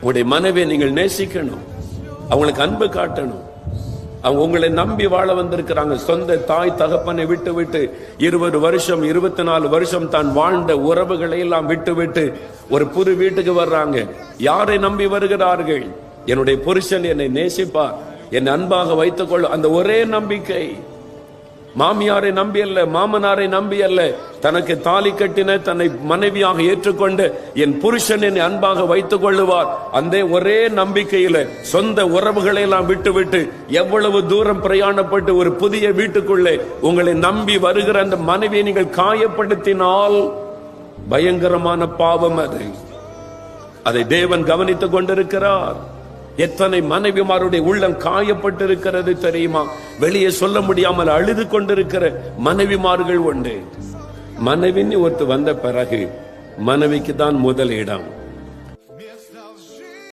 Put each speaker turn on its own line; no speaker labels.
உங்களுடைய மனைவியை நீங்கள் நேசிக்கணும். அவங்களுக்கு அன்பு காட்டணும். அவங்க உங்களை நம்பி வாழ வந்திருக்கிறாங்க. சொந்த தாய் தகப்பனை விட்டு விட்டு இருபது வருஷம் இருபத்தி நாலு வருஷம் தான் வாழ்ந்த உறவுகளை எல்லாம் விட்டு விட்டு ஒரு புது வீட்டுக்கு வர்றாங்க. யாரை நம்பி வருகிறார்கள்? என்னுடைய புருஷன் என்னை நேசிப்பார். என் அன்பாக வைத்துக்கொள்ளும் அந்த ஒரே நம்பிக்கை. மாமியாரை நம்பி அல்ல மாமனாரை நம்பி அல்ல. தனக்கு தாலி கட்டின தன்னை மனைவியாக ஏற்றுக்கொண்டு என் புருஷன் என்னை அன்பாக வைத்துக் கொள்ளுவார். அந்த ஒரே நம்பிக்கையில சொந்த உறவுகளை எல்லாம் விட்டுவிட்டு எவ்வளவு தூரம் பிரயாணப்பட்டு ஒரு புதிய வீட்டுக்குள்ளே உங்களை நம்பி வருகிற அந்த மனைவியை நீங்கள் காயப்படுத்தினால் பயங்கரமான பாவம் அது. அதை தேவன் கவனித்துக் கொண்டிருக்கிறார். எத்தனை மனைவிமாருடைய உள்ளம் காயப்பட்டிருக்கிறது தெரியுமா? வெளியே சொல்ல முடியாமல் அழுது கொண்டிருக்கிற மனைவிமார்கள் உண்டு. மனைவின்னு ஒருத்தர் வந்த பிறகு மனைவிக்கு தான் முதல் இடம்.